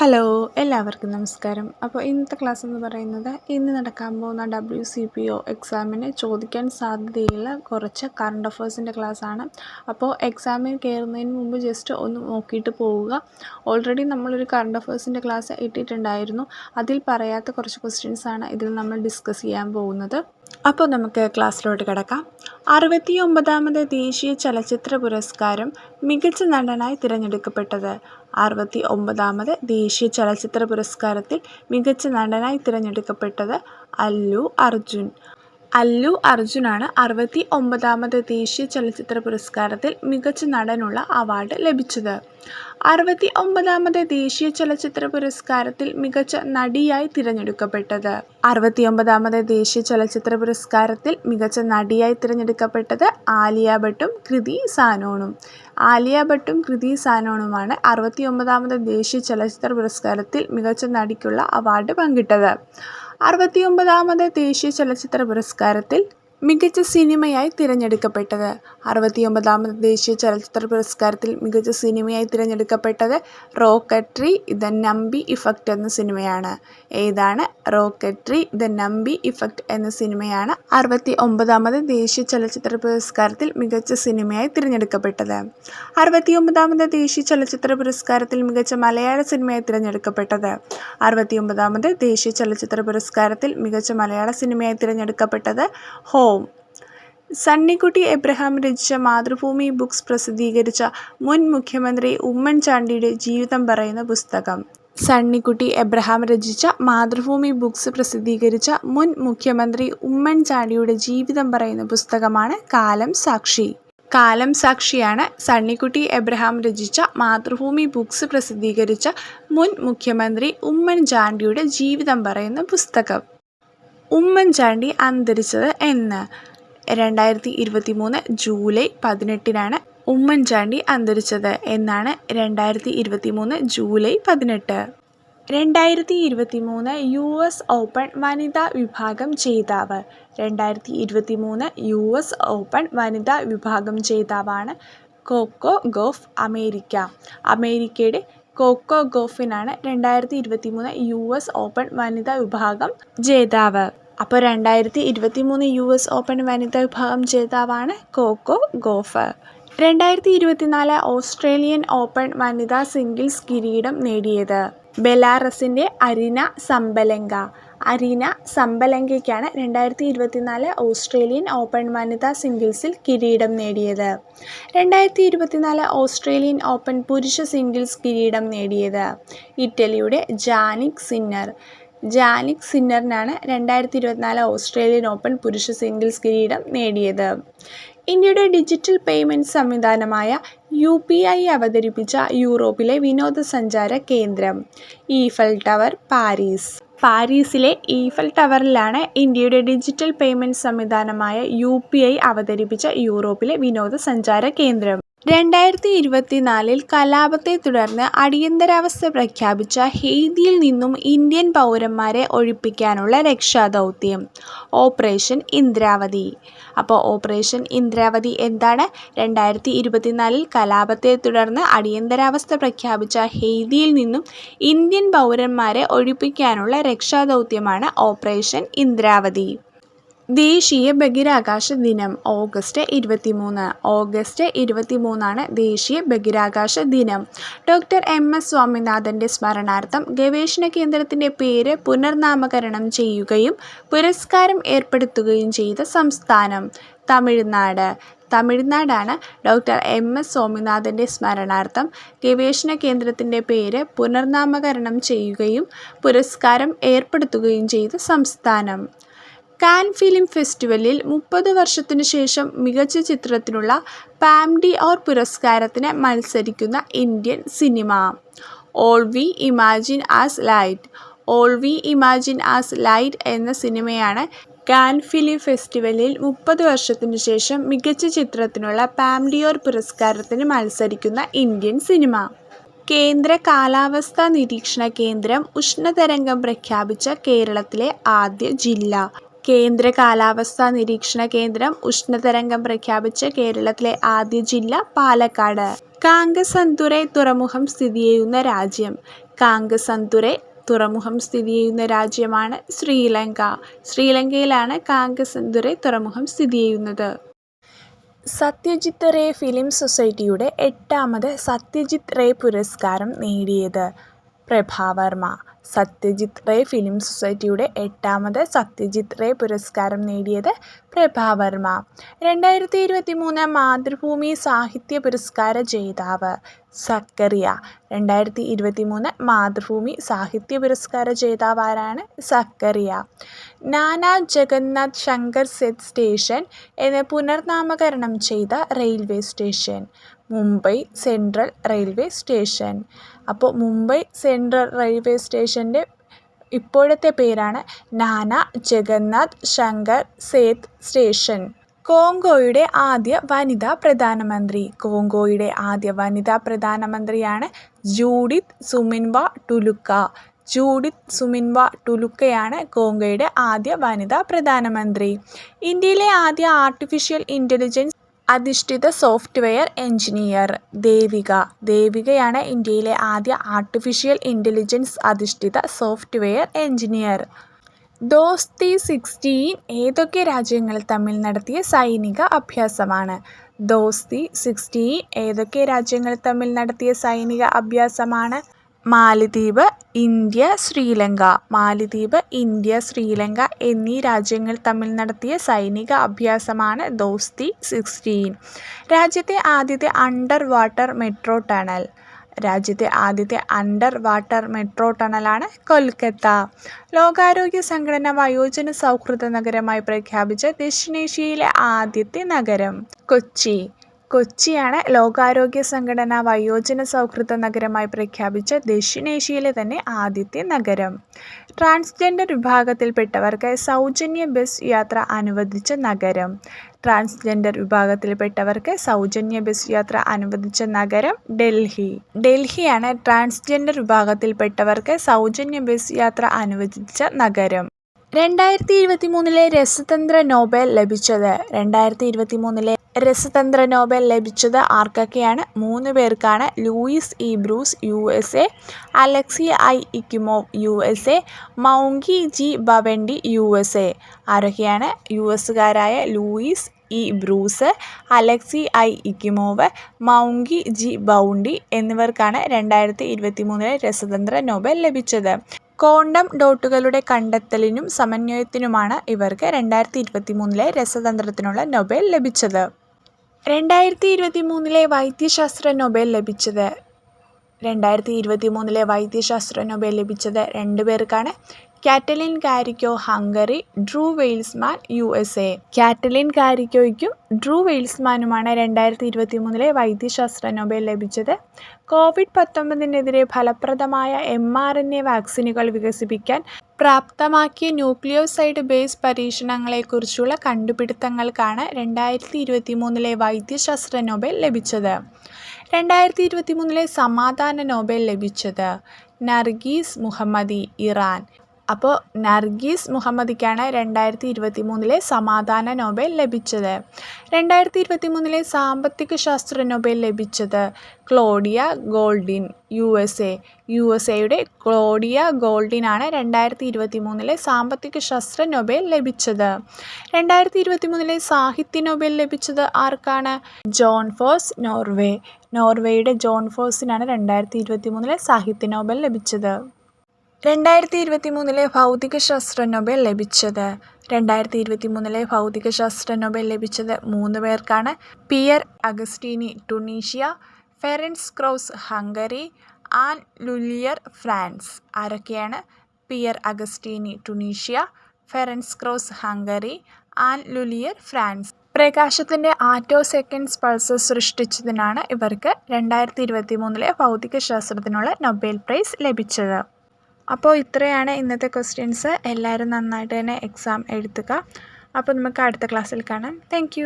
Hello എല്ലാവർക്കും നമസ്കാരം. അപ്പോൾ ഇന്നത്തെ ക്ലാസ് എന്ന് പറയുന്നത് ഇന്ന് നടക്കാൻ പോകുന്ന ഡബ്ല്യു സി പി ഒ എക്സാമിന് ചോദിക്കാൻ സാധ്യതയുള്ള കുറച്ച് കറണ്ട് അഫേഴ്സിന്റെ ആണ്. അപ്പോൾ എക്സാമിന് കയറുന്നതിന് മുമ്പ് ജസ്റ്റ് ഒന്ന് നോക്കിയിട്ട് പോവുക. ഓൾറെഡി നമ്മളൊരു കറണ്ട് അഫേഴ്സിന്റെ ക്ലാസ് ഇട്ടിട്ടുണ്ടായിരുന്നു. അതിൽ പറയാത്ത കുറച്ച് ക്വസ്റ്റ്യൻസാണ് ഇതിൽ നമ്മൾ ഡിസ്കസ് ചെയ്യാൻ പോകുന്നത്. അപ്പോൾ നമുക്ക് ക്ലാസ്സിലോട്ട് കിടക്കാം. അറുപത്തി ഒമ്പതാമത് ദേശീയ ചലച്ചിത്ര പുരസ്കാരം മികച്ച നടനായി തിരഞ്ഞെടുക്കപ്പെട്ടത്. അറുപത്തി ഒമ്പതാമത് ദേശീയ ചലച്ചിത്ര പുരസ്കാരത്തിൽ മികച്ച നടനായി തിരഞ്ഞെടുക്കപ്പെട്ടത് അല്ലു അർജുൻ. അല്ലു അർജുനാണ് അറുപത്തി ഒമ്പതാമത് ദേശീയ ചലച്ചിത്ര പുരസ്കാരത്തിൽ മികച്ച നടനുള്ള അവാർഡ് ലഭിച്ചത്. അറുപത്തി ഒമ്പതാമത് ദേശീയ ചലച്ചിത്ര പുരസ്കാരത്തിൽ മികച്ച നടിയായി തിരഞ്ഞെടുക്കപ്പെട്ടത്. അറുപത്തി ഒമ്പതാമത് ദേശീയ ചലച്ചിത്ര പുരസ്കാരത്തിൽ മികച്ച നടിയായി തിരഞ്ഞെടുക്കപ്പെട്ടത് ആലിയ ഭട്ടും കൃതി സാനോണും. ആലിയ ഭട്ടും കൃതി സാനോണുമാണ് അറുപത്തി ഒമ്പതാമത് ദേശീയ ചലച്ചിത്ര പുരസ്കാരത്തിൽ മികച്ച നടിക്കുള്ള അവാർഡ് പങ്കിട്ടത്. അറുപത്തിയൊമ്പതാമത് ദേശീയ ചലച്ചിത്ര പുരസ്കാരത്തിൽ മികച്ച സിനിമയായി തിരഞ്ഞെടുക്കപ്പെട്ടത്. അറുപത്തിയൊമ്പതാമത് ദേശീയ ചലച്ചിത്ര പുരസ്കാരത്തിൽ മികച്ച സിനിമയായി തിരഞ്ഞെടുക്കപ്പെട്ടത് റോക്കട്രി ദ നമ്പി ഇഫക്റ്റ് എന്ന സിനിമയാണ്. ഏതാണ് റോക്കട്രി ദ നമ്പി ഇഫക്റ്റ് എന്ന സിനിമയാണ് അറുപത്തി ഒമ്പതാമത് ദേശീയ ചലച്ചിത്ര പുരസ്കാരത്തിൽ മികച്ച സിനിമയായി തിരഞ്ഞെടുക്കപ്പെട്ടത്. അറുപത്തിയൊമ്പതാമത് ദേശീയ ചലച്ചിത്ര പുരസ്കാരത്തിൽ മികച്ച മലയാള സിനിമയായി തിരഞ്ഞെടുക്കപ്പെട്ടത്. അറുപത്തിയൊമ്പതാമത് ദേശീയ ചലച്ചിത്ര പുരസ്കാരത്തിൽ മികച്ച മലയാള സിനിമയായി തിരഞ്ഞെടുക്കപ്പെട്ടത് ഹോം സണ്ണിക്കുട്ടി എബ്രഹാം രചിച്ച മാതൃഭൂമി ബുക്സ് പ്രസിദ്ധീകരിച്ച മുൻ മുഖ്യമന്ത്രി ഉമ്മൻചാണ്ടിയുടെ ജീവിതം പറയുന്ന പുസ്തകം. സണ്ണിക്കുട്ടി എബ്രഹാം രചിച്ച മാതൃഭൂമി ബുക്സ് പ്രസിദ്ധീകരിച്ച മുൻ മുഖ്യമന്ത്രി ഉമ്മൻചാണ്ടിയുടെ ജീവിതം പറയുന്ന പുസ്തകമാണ് കാലം സാക്ഷി. കാലം സാക്ഷിയാണ് സണ്ണിക്കുട്ടി എബ്രഹാം രചിച്ച മാതൃഭൂമി ബുക്സ് പ്രസിദ്ധീകരിച്ച മുൻ മുഖ്യമന്ത്രി ഉമ്മൻചാണ്ടിയുടെ ജീവിതം പറയുന്ന പുസ്തകം. ഉമ്മൻചാണ്ടി അന്തരിച്ചത് എന്ന്. രണ്ടായിരത്തി ഇരുപത്തി മൂന്ന് ജൂലൈ പതിനെട്ടിനാണ് ഉമ്മൻചാണ്ടി അന്തരിച്ചത് എന്നാണ് രണ്ടായിരത്തി ഇരുപത്തി മൂന്ന് ജൂലൈ പതിനെട്ട്. രണ്ടായിരത്തി ഇരുപത്തി മൂന്ന് യു എസ് ഓപ്പൺ വനിതാ വിഭാഗം ജേതാവ്. രണ്ടായിരത്തി ഇരുപത്തി മൂന്ന് യു എസ് ഓപ്പൺ വനിതാ വിഭാഗം ജേതാവാണ് കോക്കോ ഗോഫ് അമേരിക്ക. അമേരിക്കയുടെ കോക്കോ ഗോഫിനാണ് രണ്ടായിരത്തി ഇരുപത്തി മൂന്ന് യു എസ് ഓപ്പൺ വനിതാ വിഭാഗം ജേതാവ്. അപ്പോൾ രണ്ടായിരത്തി ഇരുപത്തി മൂന്ന് യു എസ് ഓപ്പൺ വനിതാ വിഭാഗം ജേതാവാണ് കോക്കോ ഗോഫ്. രണ്ടായിരത്തി ഇരുപത്തിനാല് ഓസ്ട്രേലിയൻ ഓപ്പൺ വനിതാ സിംഗിൾസ് കിരീടം നേടിയത് ബെലാറസിന്റെ അരിന സമ്പലങ്ക. അരീന സമ്പലങ്കയ്ക്കാണ് രണ്ടായിരത്തി ഇരുപത്തിനാല് ഓസ്ട്രേലിയൻ ഓപ്പൺ വനിതാ സിംഗിൾസിൽ കിരീടം നേടിയത്. രണ്ടായിരത്തി ഇരുപത്തിനാല് ഓസ്ട്രേലിയൻ ഓപ്പൺ പുരുഷ സിംഗിൾസ് കിരീടം നേടിയത് ഇറ്റലിയുടെ ജാനിക് സിന്നർ. ജാനിക് സിന്നറിനാണ് രണ്ടായിരത്തി ഇരുപത്തിനാല് ഓസ്ട്രേലിയൻ ഓപ്പൺ പുരുഷ സിംഗിൾസ് കിരീടം നേടിയത്. ഇന്ത്യയുടെ ഡിജിറ്റൽ പേയ്മെന്റ് സംവിധാനമായ യു പി ഐ അവതരിപ്പിച്ച യൂറോപ്പിലെ വിനോദസഞ്ചാര കേന്ദ്രം ഈഫൽ ടവർ പാരീസ്. പാരീസിലെ ഈഫൽ ടവറിലാണ് ഇന്ത്യയുടെ ഡിജിറ്റൽ പേയ്മെന്റ് സംവിധാനമായ യു പി ഐ അവതരിപ്പിച്ച യൂറോപ്പിലെ വിനോദസഞ്ചാര കേന്ദ്രം. രണ്ടായിരത്തി ഇരുപത്തിനാലിൽ കലാപത്തെ തുടർന്ന് അടിയന്തരാവസ്ഥ പ്രഖ്യാപിച്ച ഹെയ്തിയിൽ നിന്നും ഇന്ത്യൻ പൗരന്മാരെ ഒഴിപ്പിക്കാനുള്ള രക്ഷാദൗത്യം. ഓപ്പറേഷൻ ഇന്ദ്രാവതി. അപ്പോൾ ഓപ്പറേഷൻ ഇന്ദ്രാവതി എന്താണ്? രണ്ടായിരത്തി ഇരുപത്തിനാലിൽ കലാപത്തെ തുടർന്ന് അടിയന്തരാവസ്ഥ പ്രഖ്യാപിച്ച ഹെയ്തിയിൽ നിന്നും ഇന്ത്യൻ പൗരന്മാരെ ഒഴിപ്പിക്കാനുള്ള രക്ഷാദൗത്യമാണ് ഓപ്പറേഷൻ ഇന്ദ്രാവതി. ദേശീയ ബഹിരാകാശ ദിനം ഓഗസ്റ്റ് ഇരുപത്തിമൂന്ന്. ഓഗസ്റ്റ് ഇരുപത്തിമൂന്നാണ് ദേശീയ ബഹിരാകാശ ദിനം. ഡോക്ടർ എം എസ് സ്വാമിനാഥന്റെ സ്മരണാർത്ഥം ഗവേഷണ കേന്ദ്രത്തിന്റെ പേര് പുനർനാമകരണം ചെയ്യുകയും പുരസ്കാരം ഏർപ്പെടുത്തുകയും ചെയ്ത സംസ്ഥാനം തമിഴ്നാട്. തമിഴ്നാടാണ് ഡോക്ടർ എം എസ് സ്വാമിനാഥന്റെ സ്മരണാർത്ഥം ഗവേഷണ കേന്ദ്രത്തിന്റെ പേര് പുനർനാമകരണം ചെയ്യുകയും പുരസ്കാരം ഏർപ്പെടുത്തുകയും ചെയ്ത സംസ്ഥാനം. കാൻ ഫിലിം ഫെസ്റ്റിവലിൽ മുപ്പത് വർഷത്തിനു ശേഷം മികച്ച ചിത്രത്തിനുള്ള പാംഡി ഓർ പുരസ്കാരത്തിന് മത്സരിക്കുന്ന Indian cinema. All we imagine as light. All we imagine as light എന്ന സിനിമയാണ് കാൻ ഫിലിം ഫെസ്റ്റിവലിൽ മുപ്പത് വർഷത്തിനു ശേഷം മികച്ച ചിത്രത്തിനുള്ള പാംഡിയോർ പുരസ്കാരത്തിന് മത്സരിക്കുന്ന ഇന്ത്യൻ സിനിമ. കേന്ദ്ര കാലാവസ്ഥാ നിരീക്ഷണ കേന്ദ്രം ഉഷ്ണതരംഗം പ്രഖ്യാപിച്ച കേരളത്തിലെ ആദ്യ ജില്ല. കേന്ദ്ര കാലാവസ്ഥാ നിരീക്ഷണ കേന്ദ്രം ഉഷ്ണതരംഗം പ്രഖ്യാപിച്ച കേരളത്തിലെ ആദ്യ ജില്ല പാലക്കാട്. കാങ്കസന്തുറെ തുറമുഖം സ്ഥിതി ചെയ്യുന്ന രാജ്യം. കാങ്കസന്തുറെ തുറമുഖം സ്ഥിതി ചെയ്യുന്ന രാജ്യമാണ് ശ്രീലങ്ക. ശ്രീലങ്കയിലാണ് കാങ്കസന്തുറെ തുറമുഖം സ്ഥിതി ചെയ്യുന്നത്. സത്യജിത്ത് റേ ഫിലിം സൊസൈറ്റിയുടെ എട്ടാമത് സത്യജിത്ത് റേ പുരസ്കാരം നേടിയത് പ്രഭാവർമ്മ. സത്യജിത്ത് റേ ഫിലിം സൊസൈറ്റിയുടെ എട്ടാമത് സത്യജിത് റേ പുരസ്കാരം നേടിയത് പ്രഭാവർമ്മ. രണ്ടായിരത്തി ഇരുപത്തി മൂന്ന് മാതൃഭൂമി സാഹിത്യ പുരസ്കാര ജേതാവ് സക്കറിയ. രണ്ടായിരത്തി ഇരുപത്തി മൂന്ന് മാതൃഭൂമി സാഹിത്യ പുരസ്കാര ജേതാവ് ആരാണ്? സക്കറിയ. നാനാ ജഗന്നാഥ് ശങ്കർ സെത് സ്റ്റേഷൻ എന്ന് പുനർനാമകരണം ചെയ്ത railway station. Mumbai central railway station. അപ്പോൾ മുംബൈ സെൻട്രൽ റെയിൽവേ സ്റ്റേഷന്റെ ഇപ്പോഴത്തെ പേരാണ് നാന ജഗന്നാഥ് ശങ്കർ സേത്ത് സ്റ്റേഷൻ കോങ്കോയുടെ ആദ്യ വനിതാ പ്രധാനമന്ത്രി. കോങ്കോയുടെ ആദ്യ വനിതാ പ്രധാനമന്ത്രിയാണ് ജൂഡിത്ത് സുമിൻവ ടുലുക്ക. ജൂഡിത്ത് സുമിൻവ ടുലുക്കയാണ് കോങ്കോയുടെ ആദ്യ വനിതാ പ്രധാനമന്ത്രി. ഇന്ത്യയിലെ ആദ്യ ആർട്ടിഫിഷ്യൽ ഇന്റലിജൻസ് അധിഷ്ഠിത സോഫ്റ്റ്വെയർ എഞ്ചിനീയർ ദേവിക. ദേവികയാണ് ഇന്ത്യയിലെ ആദ്യ ആർട്ടിഫിഷ്യൽ ഇന്റലിജൻസ് അധിഷ്ഠിത സോഫ്റ്റ്വെയർ എഞ്ചിനീയർ ദോസ്തി സിക്സ്റ്റീൻ ഏതൊക്കെ രാജ്യങ്ങൾ തമ്മിൽ നടത്തിയ സൈനിക അഭ്യാസമാണ്? ദോസ്തി സിക്സ്റ്റീൻ ഏതൊക്കെ രാജ്യങ്ങൾ തമ്മിൽ നടത്തിയ സൈനിക അഭ്യാസമാണ്? മാലിദ്വീപ് ഇന്ത്യ ശ്രീലങ്ക. മാലിദ്വീപ് ഇന്ത്യ ശ്രീലങ്ക എന്നീ രാജ്യങ്ങൾ തമ്മിൽ നടത്തിയ സൈനിക അഭ്യാസമാണ് ദോസ്തി സിക്സ്റ്റീൻ. രാജ്യത്തെ ആദ്യത്തെ അണ്ടർ വാട്ടർ മെട്രോ ടണൽ. രാജ്യത്തെ ആദ്യത്തെ അണ്ടർ വാട്ടർ മെട്രോ ടണലാണ് കൊൽക്കത്ത. ലോകാരോഗ്യ സംഘടന വയോജന സൗഹൃദ നഗരമായി പ്രഖ്യാപിച്ച ദക്ഷിണേഷ്യയിലെ ആദ്യത്തെ നഗരം കൊച്ചി. കൊച്ചിയാണ് ലോകാരോഗ്യ സംഘടന വയോജന സൗഹൃദ നഗരമായി പ്രഖ്യാപിച്ച ദക്ഷിണേഷ്യയിലെ തന്നെ ആദ്യത്തെ നഗരം. ട്രാൻസ്ജെൻഡർ വിഭാഗത്തിൽപ്പെട്ടവർക്ക് സൗജന്യ ബസ് യാത്ര അനുവദിച്ച നഗരം. ട്രാൻസ്ജെൻഡർ വിഭാഗത്തിൽപ്പെട്ടവർക്ക് സൗജന്യ ബസ് യാത്ര അനുവദിച്ച നഗരം ഡൽഹി. ഡൽഹിയാണ് ട്രാൻസ്ജെൻഡർ വിഭാഗത്തിൽപ്പെട്ടവർക്ക് സൗജന്യ ബസ് യാത്ര അനുവദിച്ച നഗരം. രണ്ടായിരത്തി ഇരുപത്തി മൂന്നിലെ രസതന്ത്ര നോബൽ ലഭിച്ചത്. രണ്ടായിരത്തി ഇരുപത്തി മൂന്നിലെ രസതന്ത്ര നോബൽ ലഭിച്ചത് ആർക്കൊക്കെയാണ്? മൂന്ന് പേർക്കാണ്. Louis E. Brus U. S. A. Alexei I. Ekimov U. S. A. Moungi G. Bawendi U. S. A. ആരൊക്കെയാണ്? U. എസുകാരായ Louis E. Brus Alexei I. Ekimov Moungi G. Bawendi എന്നിവർക്കാണ് രണ്ടായിരത്തി ഇരുപത്തി മൂന്നിലെ രസതന്ത്ര നോബൽ ലഭിച്ചത്. കോണ്ടം ഡോട്ടുകളുടെ കണ്ടെത്തലിനും സമന്വയത്തിനുമാണ് ഇവർക്ക് രണ്ടായിരത്തി ഇരുപത്തി മൂന്നിലെ രസതന്ത്രത്തിനുള്ള നൊബേൽ ലഭിച്ചത്. രണ്ടായിരത്തി ഇരുപത്തി മൂന്നിലെ വൈദ്യശാസ്ത്ര നൊബേൽ ലഭിച്ചത്. രണ്ടായിരത്തി ഇരുപത്തി മൂന്നിലെ വൈദ്യശാസ്ത്ര നൊബേൽ ലഭിച്ചത് രണ്ടു പേർക്കാണ്. Katalin Kariko Hungary Drew Weissman U S A. Katalin കാരിക്കോയ്ക്കും Drew വെയിൽസ്മാനുമാണ് രണ്ടായിരത്തി ഇരുപത്തി മൂന്നിലെ വൈദ്യശാസ്ത്ര നൊബേൽ ലഭിച്ചത്. കോവിഡ് പത്തൊമ്പതിനെതിരെ ഫലപ്രദമായ എം ആർ എൻ എ വാക്സിനുകൾ വികസിപ്പിക്കാൻ പ്രാപ്തമാക്കിയ ന്യൂക്ലിയോസൈഡ് ബേസ് പരീക്ഷണങ്ങളെക്കുറിച്ചുള്ള കണ്ടുപിടുത്തങ്ങൾക്കാണ് രണ്ടായിരത്തി ഇരുപത്തി മൂന്നിലെ വൈദ്യശാസ്ത്ര നോബൽ ലഭിച്ചത്. രണ്ടായിരത്തി ഇരുപത്തി മൂന്നിലെ സമാധാന നോബൽ ലഭിച്ചത് നർഗീസ് മുഹമ്മദി ഇറാൻ. അപ്പോൾ നർഗീസ് മുഹമ്മദിക്കാണ് രണ്ടായിരത്തി ഇരുപത്തി മൂന്നിലെ സമാധാന നോബൽ ലഭിച്ചത്. രണ്ടായിരത്തി ഇരുപത്തി മൂന്നിലെ സാമ്പത്തിക ശാസ്ത്ര നോബൽ ലഭിച്ചത് Claudia Goldin U S A U S എയുടെ ക്ലോഡിയ ഗോൾഡിനാണ് രണ്ടായിരത്തി ഇരുപത്തി മൂന്നിലെ സാമ്പത്തിക ശാസ്ത്ര നൊബേൽ ലഭിച്ചത്. രണ്ടായിരത്തി ഇരുപത്തി മൂന്നിലെ സാഹിത്യ നൊബേൽ ലഭിച്ചത് ആർക്കാണ്? John Fosse Norway. നോർവേയുടെ ജോൺ ഫോസിനാണ് രണ്ടായിരത്തി ഇരുപത്തി മൂന്നിലെ സാഹിത്യ നോബൽ ലഭിച്ചത്. രണ്ടായിരത്തി ഇരുപത്തി മൂന്നിലെ ഭൗതികശാസ്ത്ര നൊബേൽ ലഭിച്ചത്. രണ്ടായിരത്തി ഇരുപത്തി മൂന്നിലെ ഭൗതികശാസ്ത്ര നൊബേൽ ലഭിച്ചത് മൂന്ന് പേർക്കാണ്. Pierre Agostini Tunisia Ferenc Krausz Hungary Anne L'Huillier France. ആരൊക്കെയാണ്? Pierre Agostini Tunisia Ferenc Krausz Hungary Anne L'Huillier France. പ്രകാശത്തിന്റെ ആറ്റോ സെക്കൻഡ്സ് പൾസസ് സൃഷ്ടിച്ചതിനാണ് ഇവർക്ക് രണ്ടായിരത്തി ഇരുപത്തി മൂന്നിലെ ഭൗതികശാസ്ത്രത്തിനുള്ള നൊബേൽ പ്രൈസ് ലഭിച്ചത്. അപ്പോൾ ഇത്രയാണ് ഇന്നത്തെ ക്വസ്റ്റ്യൻസ് എല്ലാവരും നന്നായിട്ട് തന്നെ എക്സാം എഴുതുക. അപ്പോൾ നമുക്ക് അടുത്ത ക്ലാസ്സിൽ കാണാം. താങ്ക്